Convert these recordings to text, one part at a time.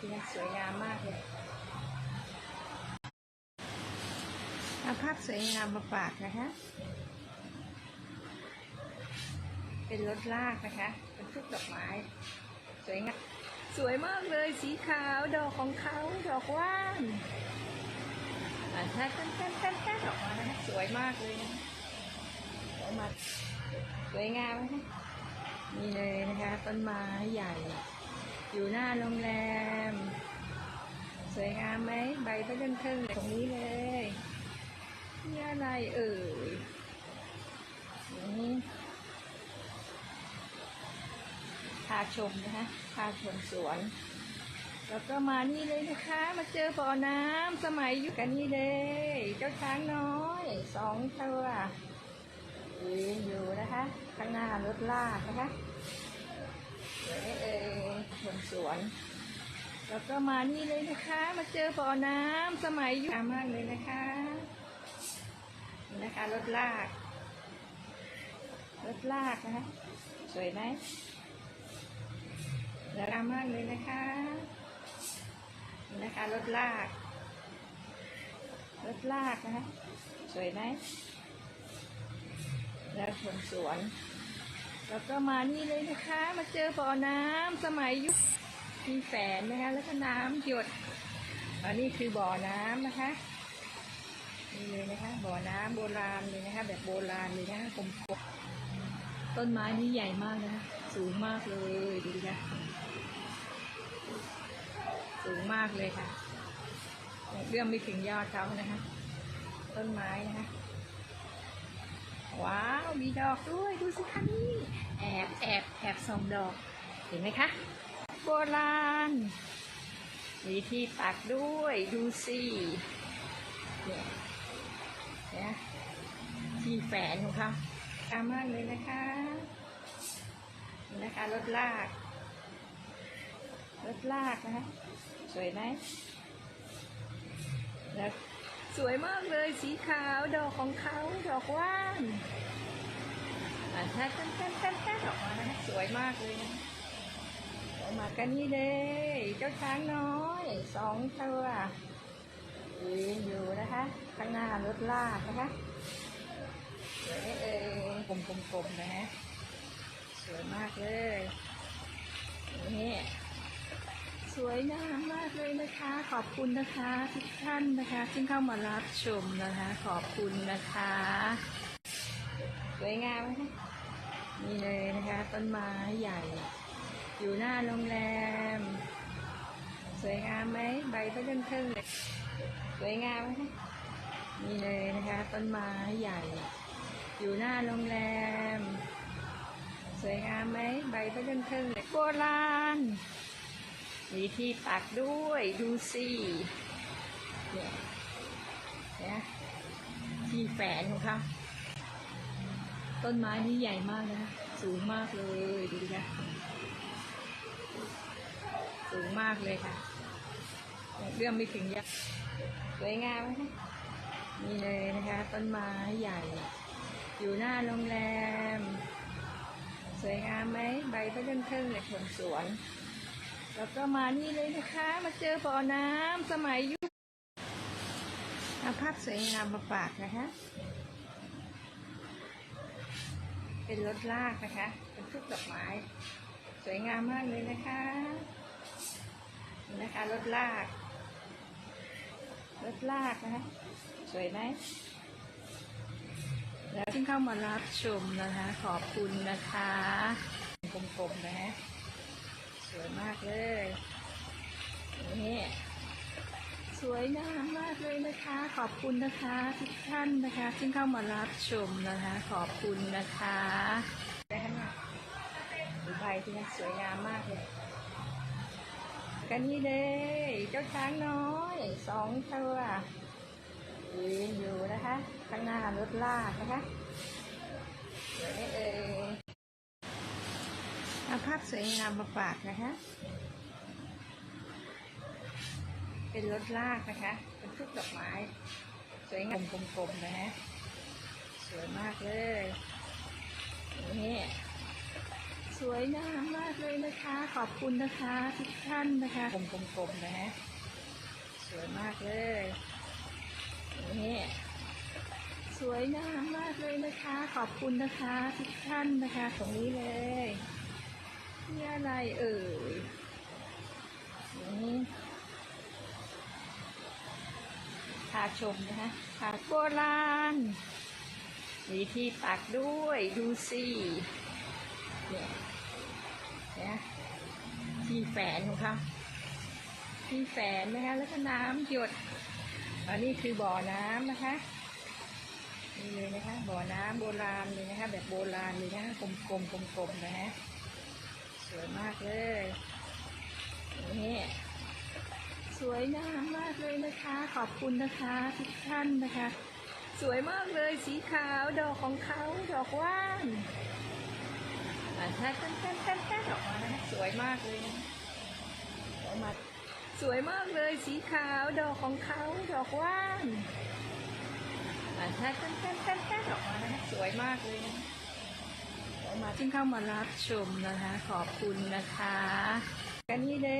ที่นี่สวยงามมากเลยเอาภาพสวยงามมาฝากนะคะ เป็นรถลากนะคะเป็นทุกดอกไม้ สวยงามสวยมากเลยสีขาวดอกของเขาดอกว่านอ่าแท้แท้แท้แท้แท้ดอกมานะคะสวยมากเลยนะคะสวยมากสวยงามนะคะนี่เลยนะคะต้นไม้ใหญ่ อยู่หน้าโรงแรม สวยงามไหมใบเลื่อนเทิงเลยตรงนี้เลยนี่อะไรเอ่ยนี่พาชมนะคะพาชมสวน แล้วก็มานี่เลยนะคะ มาเจอบ่อน้ำสมัยอยู่กันนี่เลย เจ้าช้างน้อยสองตัวยืนอยู่นะคะ ข้างหน้ารถลากนะคะ เดี๋ยวเอ่ยชมสวน แล้วก็มานี่เลยนะคะ มาเจอบ่อน้ำสมัยยู่งามมากเลยนะคะนะคะรถลากรถลากนะคะสวยไหมแล้วงามมากเลยนะคะนะคะรถลากรถลากนะคะสวยไหมแล้วชมสวน แล้วก็มานี่เลยนะคะ มาเจอบ่อน้ำสมัยยุคมีแฝนนะคะ แล้วก็น้ำหยดอันนี้คือบ่อน้ำนะคะนี่เลยนะคะ บ่อน้ำโบราณเลยนะคะ แบบโบราณเลยนะคะกลมๆต้นไม้นี่ใหญ่มากนะคะสูงมากเลยดูดิคะสูงมากเลยค่ะเรื่องไม่ถึงยอดเขานะคะ ต้นไม้นะคะ มีดอกด้วยดูสิคะนี่แอบแอบแอบส่องดอก เห็นไหมคะ โบราณ มีที่ปักด้วยดูสิเนี่ยนี่ยที่แฝนของเขาตามมากเลยนะคะนะคะรถลากรถลากนะคะสวยไหมแล้วสวยมากเลยสีขาวดอกของเขาดอกว่าน อ่าแท้แท้แท้แท้แท้ดอกมานะคะสวยมากเลยนะออกมากันนี่เลย เจ้าช้างน้อยสองตัวยืนอยู่นะคะข้างหน้ารถลากนะคะสวยเอ่ยกลมๆๆนะฮะสวยมากเลยนี่สวยงามมากเลยนะคะ ขอบคุณนะคะทุกท่านนะคะที่เข้ามารับชมนะคะ ขอบคุณนะคะ สวยงามไหมคะนี่เลยนะคะ ต้นไม้ใหญ่ อยู่หน้าโรงแรม สวยงามไหมใบก็เลื่อนเทิงเลยสวยงามไหมคะนี่เลยนะคะ ต้นไม้ใหญ่ อยู่หน้าโรงแรม สวยงามไหมใบก็เลื่อนเทิงเลยโบราณมีที่ปักด้วยดูสิเนี่ยนี่ยที่แฝนของเขา ต้นไม้นี่ใหญ่มากนะคะสูงมากเลยดูดิคะสูงมากเลยค่ะ เรื่องไม่ถึงยักษ์สวยงามไหมคะนี่เลยนะคะ ต้นไม้ใหญ่ อยู่หน้าโรงแรม สวยงามไหมใบก็เลื่อนเทิงเลยชมสวน แล้วก็มานี่เลยนะคะ มาเจอบ่อน้ำสมัยยุคเอาภาพสวยงามมาฝากนะคะ เป็นรถลากนะคะ เป็นทุกดอกไม้ สวยงามมากเลยนะคะนะคะรถลากรถลากนะคะสวยไหมแล้วที่เข้ามารับชมนะคะ ขอบคุณนะคะกลมๆนะฮะสวยมากเลยนี่ วยงามมากเลยนะคะ ขอบคุณนะคะทุกท่านนะคะที่เข้ามารับชมนะคะ ขอบคุณนะคะได้ขนาดดูใบที่นี่สวยงามมากเลยกันนี่เลย เจ้าช้างน้อยสองตัวยืนอยู่นะคะ ข้างหน้ารถลากนะคะเดี๋ยเอ่ยเอาภาพสวยงามมาฝากนะคะ เป็นรถลากนะคะ เป็นทุกดอกไม้ สวยงามกลมๆนะฮะสวยมากเลยนี่สวยงามมากเลยนะคะ ขอบคุณนะคะทุกท่านนะคะกลมๆนะฮะสวยมากเลยนี่สวยงามมากเลยนะคะ ขอบคุณนะคะทุกท่านนะคะ ตรงนี้เลยนี่อะไรเอ่ยนี่พาชมนะคะผาโบราณมีที่ปักด้วยดูสิเนี่ยเนี่ยที่แฝนของเขาที่แฝนนะคะแล้วก็น้ำหยดอันนี้คือบ่อน้ำนะคะนี่เลยนะคะบ่อน้ำโบราณเลยนะคะแบบโบราณเลยนะคะกลมๆกลมๆนะฮะสวยมากเลยนี่ สวยงามมากเลยนะคะ ขอบคุณนะคะทุกท่านนะคะ สวยมากเลยสีขาวดอกของเขาดอกว่านอ่าแท้แท้แท้แท้แท้ออกมานะคะสวยมากเลยนะออกมาสวยมากเลยสีขาวดอกของเขาดอกว่านอ่าแท้แท้แท้แท้แท้ออกมานะคะสวยมากเลยนะออกมาที่เข้ามารับชมนะคะ ขอบคุณนะคะ กันนี่เล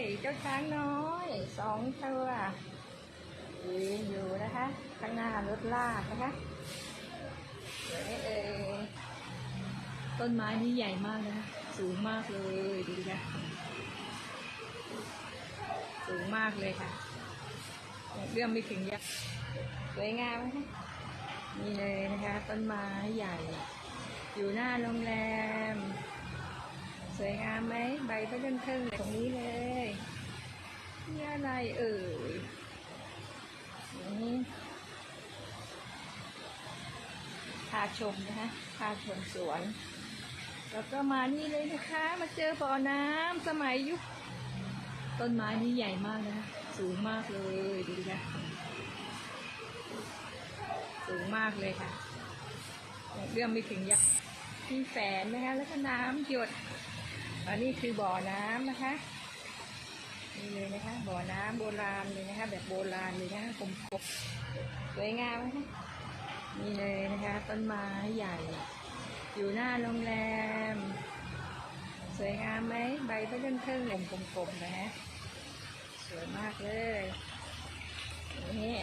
ย เจ้าช้างน้อยสองตัวยืนอยู่นะคะ ข้างหน้ารถลากนะคะเดี๋ยวเอต้นไม้นี่ใหญ่มากนะคะสูงมากเลยดูดิค่ะสูงมากเลยค่ะเรื่องไม่ถึงยักษ์สวยงามไหมคะนี่เลยนะคะ ต้นไม้ใหญ่ อยู่หน้าโรงแรม สวยงามไหมใบเริ่มเทิงตรงนี้เลยนี่อะไรเอ่ยนี่พาชมนะคะพาชมสวน แล้วก็มานี่เลยนะคะ มาเจอบ่อน้ำสมัยยุคต้นไม้นี่ใหญ่มากนะ สูงมากเลยดูดิค่ะสูงมากเลยค่ะ เรื่องไม่ถึงยักษ์ที่แฝนนะคะ แล้วก็น้ำหยด อันนี้คือบ่อน้ำนะคะนี่เลยนะคะ บ่อน้ำโบราณเลยนะคะ แบบโบราณเลยนะคะกลมๆสวยงามไหมคะนี่เลยนะคะต้นไม้ใหญ่ อยู่หน้าโรงแรม สวยงามไหมใบก็เริ่มเทิงกลมๆนะฮะสวยมากเลยนี่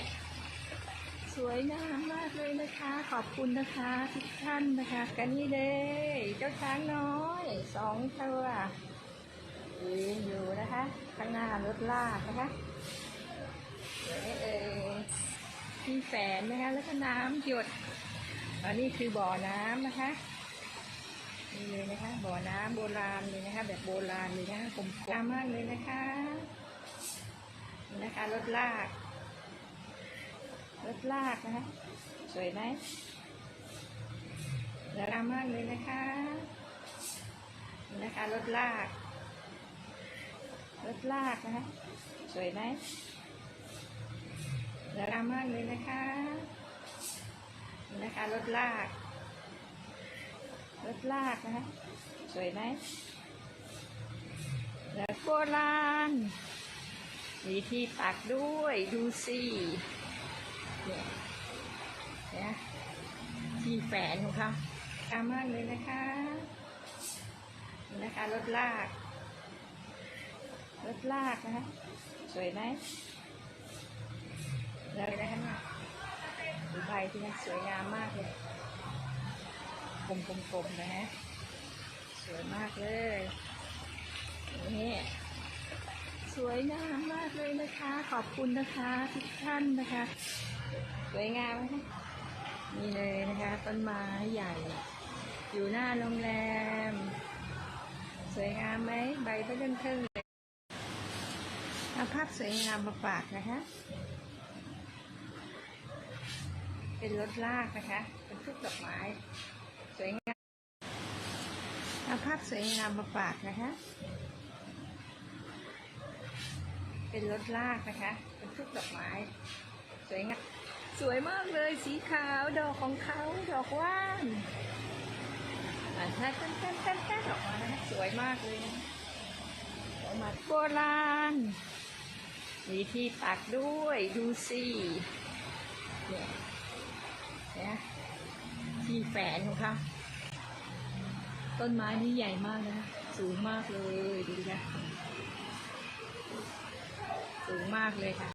ส วยงามมากเลยนะคะ ขอบคุณนะคะทุกท่านนะคะกันนี่เลย เจ้าช้างน้อยสองตัวยืนอยู่นะคะ ข้างหน้ารถลากนะคะเดี๋ยวนี้เอที่แฝนนะคะแล้วก็น้ำหยดอันนี้คือบ่อน้ำนะคะนี่เลยนะคะ บ่อน้ำโบราณเลยนะคะ แบบโบราณเลยนะคะกลมๆงามมากเลยนะคะ นะคะรถลาก รถลากนะคะ สวยไหมแล้วงามมากเลยนะคะนะคะรถลากรถลากนะคะ สวยไหมแล้วงามมากเลยนะคะนะคะรถลากรถลากนะคะ สวยไหมแล้วโบราณมีที่ปักด้วยดูสิ นี่ยเนี่ยที่แฝนของเขางามมากเลยนะคะนะคะรถลากรถลากนะคะสวยไหมแล้วนะคะเนี่ยดูใบที่นี่สวยงามมากเลยกลมๆๆนะฮะสวยมากเลยนี่สวยงามมากเลยนะคะ ขอบคุณนะคะทุกท่านนะคะ วยงามไหมคะนี่เลยนะคะต้นไม้ใหญ่ อยู่หน้าโรงแรม สวยงามไหมใบก็เริ่มเทิงเลยเอาภาพสวยงามมาฝากนะคะ เป็นรถลากนะคะ เป็นทุกดอกไม้ สวยงามเอาภาพสวยงามมาฝากนะคะ เป็นรถลากนะคะ เป็นทุกดอกไม้ สวยงาม สวยมากเลยสีขาวดอกของเขาดอกว่านอ่าแท้แท้แท้แท้แท้ออกมานะคะสวยมากเลยนะออกมาโบราณมีที่ปักด้วยดูสิเนี่ยนี่ยที่แฝนของเขาต้นไม้นี่ใหญ่มากนะสูงมากเลยดูดิค่ะสูงมากเลยค่ะ